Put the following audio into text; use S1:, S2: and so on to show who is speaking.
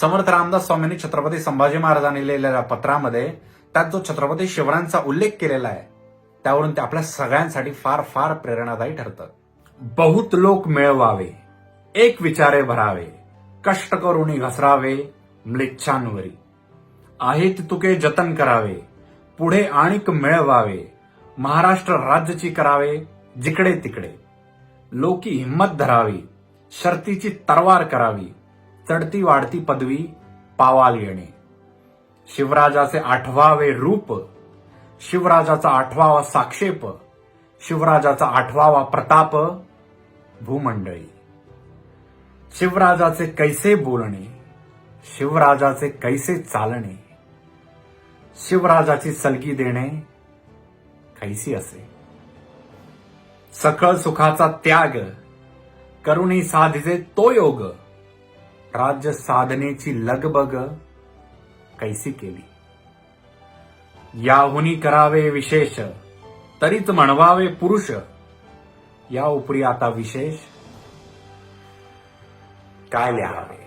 S1: समर्थ रामदास स्वामींनी छत्रपती संभाजी महाराजांनी लिहिलेल्या पत्रामध्ये त्यात जो छत्रपती शिवरायांचा उल्लेख केलेला आहे त्यावरून ते आपल्या सगळ्यांसाठी फार फार प्रेरणादायी ठरतं. बहुत लोक मिळवावे एक विचारे भरावे कष्ट करून घसरावे म्लेच्छांवरी आहेत तुके जतन करावे पुढे आणिक मिळवावे महाराष्ट्र राज्याची करावे जिकडे तिकडे. लोकी हिंमत धरावी शर्तीची तरवार करावी. चढती वाढती पदवी पावाल येणे. शिवराजाचे आठवावे रूप शिवराजाचा आठवावा साक्षेप शिवराजाचा आठवावा प्रताप भूमंडळी. शिवराजाचे कैसे बोलणे शिवराजाचे कैसे चालणे शिवराजाची सलगी देणे कैसी असे. सकळ सुखाचा त्याग करुणी साधिजे तो योग राज्य साधनेची लगबग कैसी केली? याहुनी करावे विशेष तरीच म्हणवावे पुरुष या उपरी आता विशेष काय लिहावे?